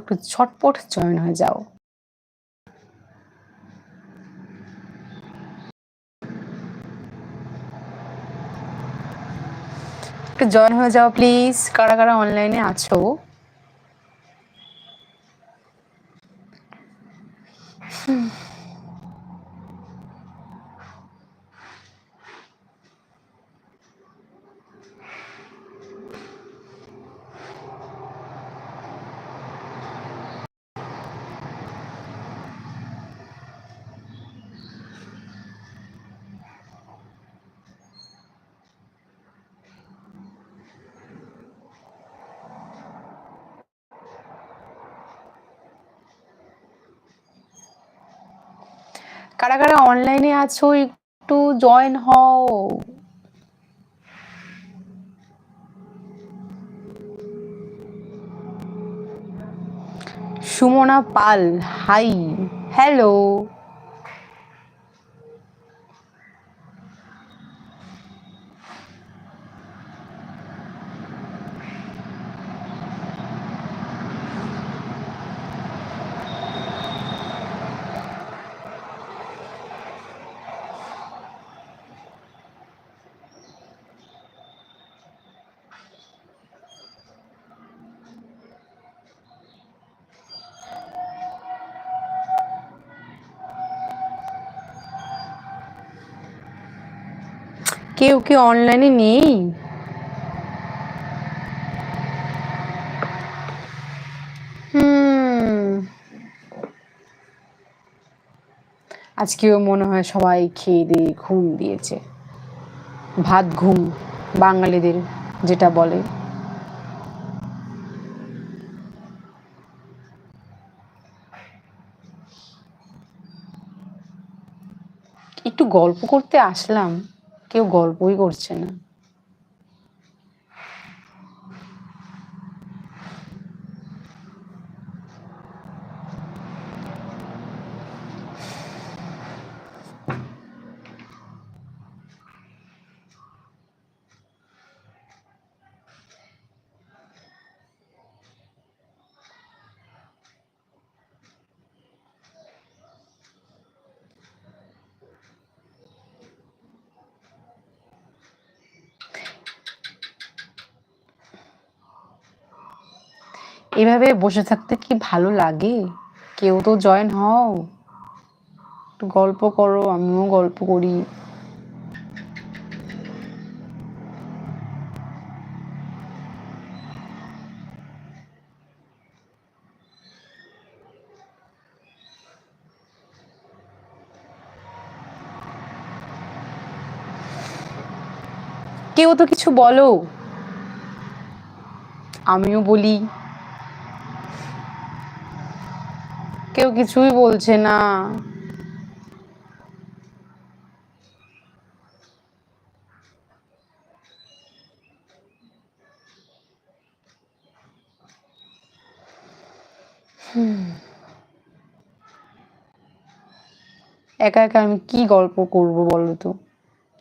একটু ছটপট জয়েন হয়ে যাও। একটু জয়েন হয়ে যাও প্লিজ। কারা কারা অনলাইনে আছো? কারা কারা অনলাইনে আছো একটু জয়েন হও। সুমনা পাল হাই হ্যালো কেউ কি অনলাইনে নেই? আজকেও মনে হয় সবাই খেয়ে দিয়ে ঘুম দিয়েছে। ভাত ঘুম, বাঙালিদের যেটা বলে। একটু গল্প করতে আসলাম। কেউ গল্পই করছে না। এভাবে বসে থাকতে কি ভালো লাগে? কেউ তো জয়েন হও। একটু গল্প করো, আমিও গল্প করি। কেউ তো কিছু বলো। আমিও বলি। কেউ কিছুই বলছে না। একা একা আমি কি গল্প করব বলো তো?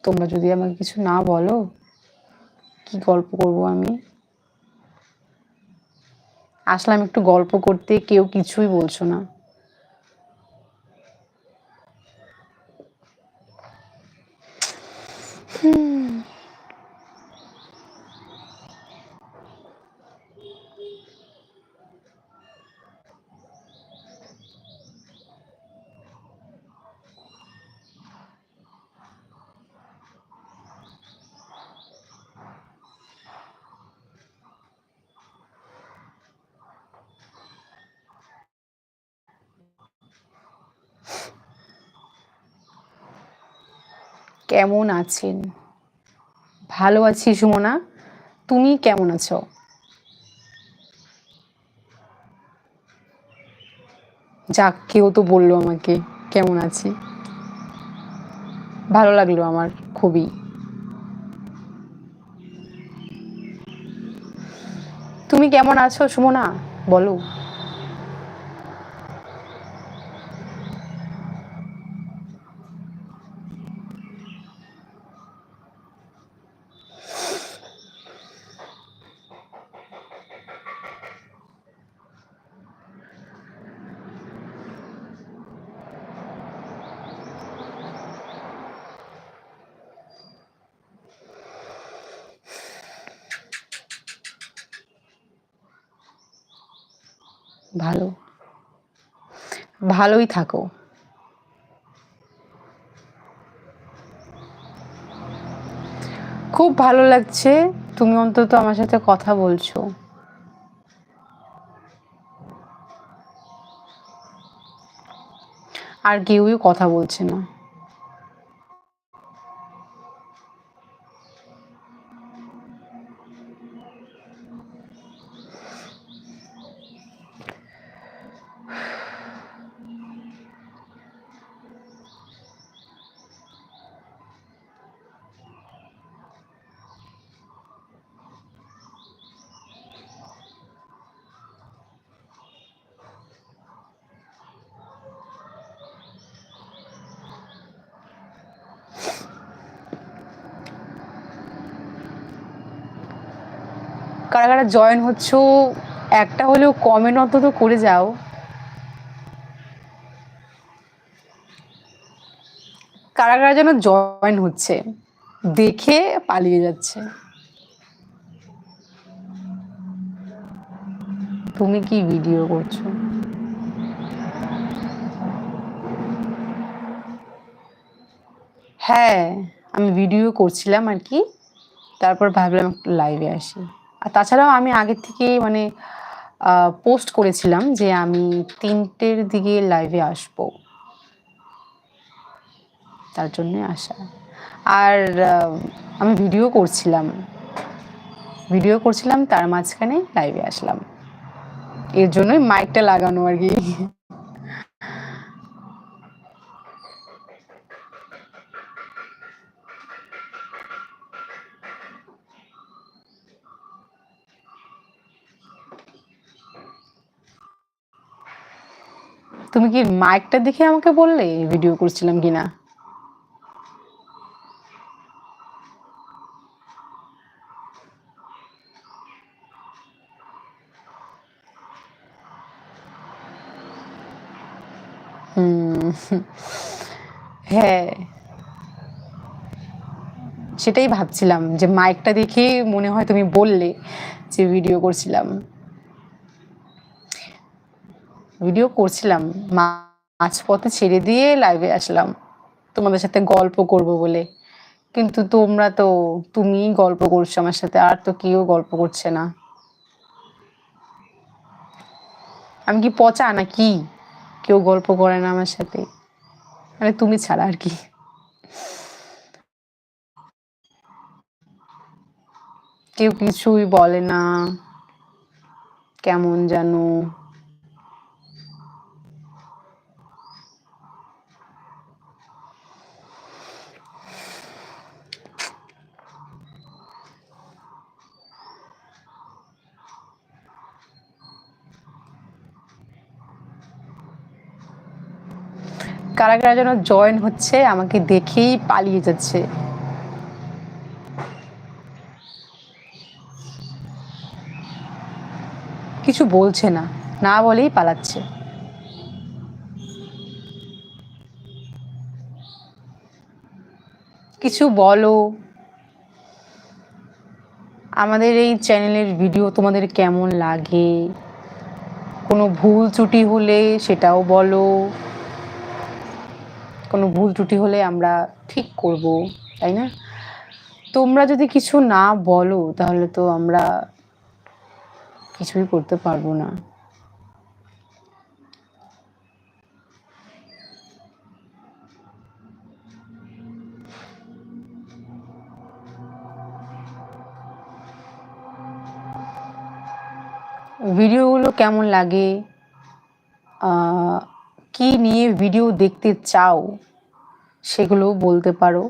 তোমরা যদি আমাকে কিছু না বলো, কি গল্প করব আমি? আসলাম একটু গল্প করতে কেউ কিছুই বলছো না। কেমন আছেন? ভালো আছি সুমনা। তুমি কেমন আছো? যাক, কেউ তো বলল আমাকে কেমন আছি। ভালো লাগল আমার খুবই। তুমি কেমন আছো সুমনা? বলো। ভালো। ভালোই থাকো। খুব ভালো লাগছে তুমি অন্তত আমার সাথে কথা বলছো। আর কেউই কথা বলছে না। কারা কারা জয়েন হচ্ছ, একটা হলেও কমেন্ট অন্তত করে যাও। কারা কারা যেন জয়েন হচ্ছে, দেখে পালিয়ে যাচ্ছে। তুমি কি ভিডিও করছ? হ্যাঁ আমি ভিডিও করছিলাম আর কি, তারপর ভাবলাম লাইভে আসি। আর তাছাড়াও আমি আগের থেকে মানে পোস্ট করেছিলাম যে আমি তিনটের দিকে লাইভে আসব। তার জন্য আসা। আর আমি ভিডিও করছিলাম। ভিডিও করছিলাম, তার মাঝখানে লাইভে আসলাম। এর জন্যই মাইকটা লাগানো আর কি। তুমি কি মাইকটা দেখে আমাকে বললে ভিডিও করছিলাম কিনা? হ্যাঁ। সেটাই ভাবছিলাম যে মাইকটা দেখে মনে হয় তুমি বললে যে ভিডিও করছিলাম। ভিডিও করছিলাম, মাঝপথে ছেড়ে দিয়ে লাইভে আসলাম। তোমাদের সাথে গল্প করব বলে। কিন্তু তোমরা তো, তুমিই গল্প করছ আমার সাথে, আর তো কেউ গল্প করছে না। আমি কি পচা না কি কেউ গল্প করে না আমার সাথে। মানে তুমি ছাড়া আর কি। কেউ কিছুই বলে না। কেমন যেন কারা কারা যেন জয়েন হচ্ছে, আমাকে দেখেই পালিয়ে যাচ্ছে। কিছু বলছে না না বলেই পালাচ্ছে। কিছু বলো। আমাদের এই চ্যানেলের ভিডিও তোমাদের কেমন লাগে? কোনো ভুল ত্রুটি হলে সেটাও বলো। কোনো ভুল ত্রুটি হলে আমরা ঠিক করব, তাই না? তোমরা যদি কিছু না বলো, তাহলে তো আমরা কিছুই করতে পারব না। ভিডিওগুলো কেমন লাগে? কি নিয়ে ভিডিও দেখতে চাও, সেগুলো বলতে পারো।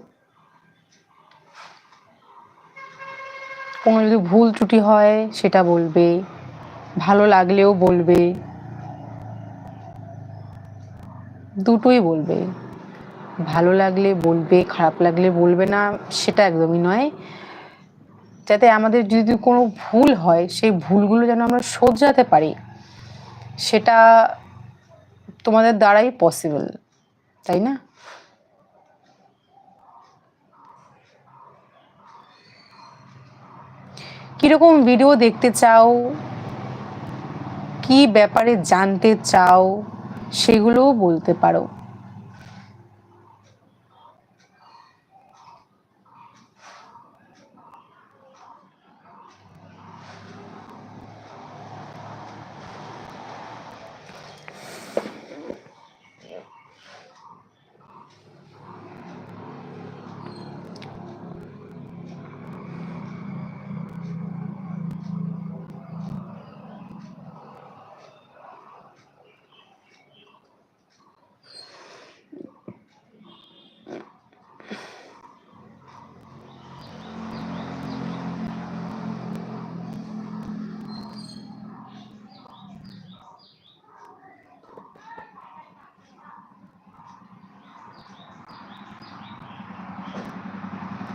কোনো যদি ভুল ত্রুটি হয়, সেটা বলবে। ভালো লাগলেও বলবে। দুটোই বলবে। ভালো লাগলে বলবে, খারাপ লাগলে বলবে না, সেটা একদমই নয়। যাতে আমাদের যদি কোনো ভুল হয়, সেই ভুলগুলো যেন আমরা শোধরাতে পারি, সেটা তোমাদের দ্বারাই পসিবল তাই না? কীরকম ভিডিও দেখতে চাও? কি ব্যাপারে জানতে চাও? সেগুলোও বলতে পারো।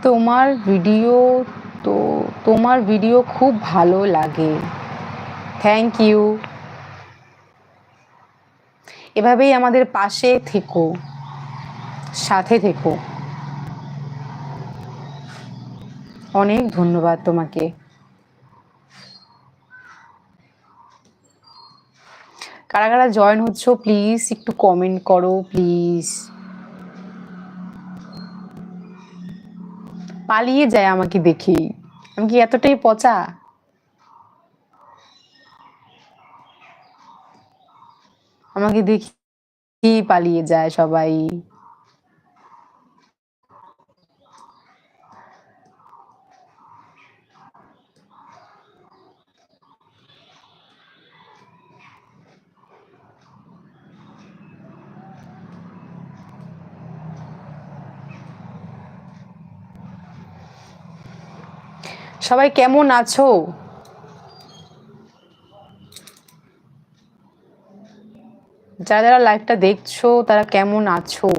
তোমার ভিডিও তো, তোমার ভিডিও খুব ভালো লাগে। থ্যাংক ইউ এভাবেই আমাদের পাশে থেকো, সাথে থেকো। অনেক ধন্যবাদ তোমাকে। কারা কারা জয়েন হচ্ছ প্লিজ একটু কমেন্ট করো প্লিজ পালিয়ে যায় আমাকে দেখি। আমি কি এতটাই পচা? আমাকে দেখি পালিয়ে যায় সবাই। সবাই কেমন আছো? যারা যারা লাইভটা দেখছ তারা কেমন আছো?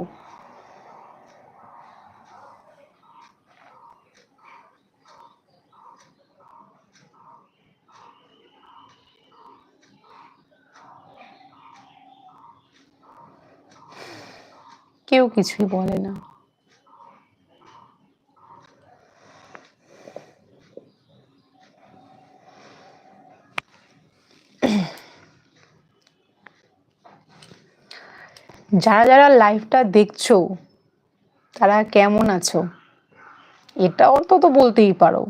কেউ কিছুই বলে না। যারা যারা লাইভটা দেখছ তারা কেমন আছো? এটা অন্তত বলতেই পারো।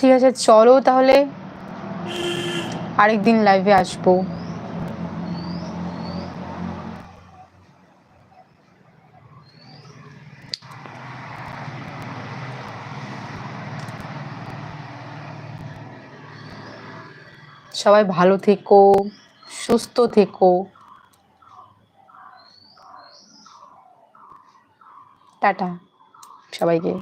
ঠিক আছে চলো তাহলে আরেকদিন লাইভে আসব। সবাই ভালো থেকো সুস্থ থেকো। টাটা সবাইকে।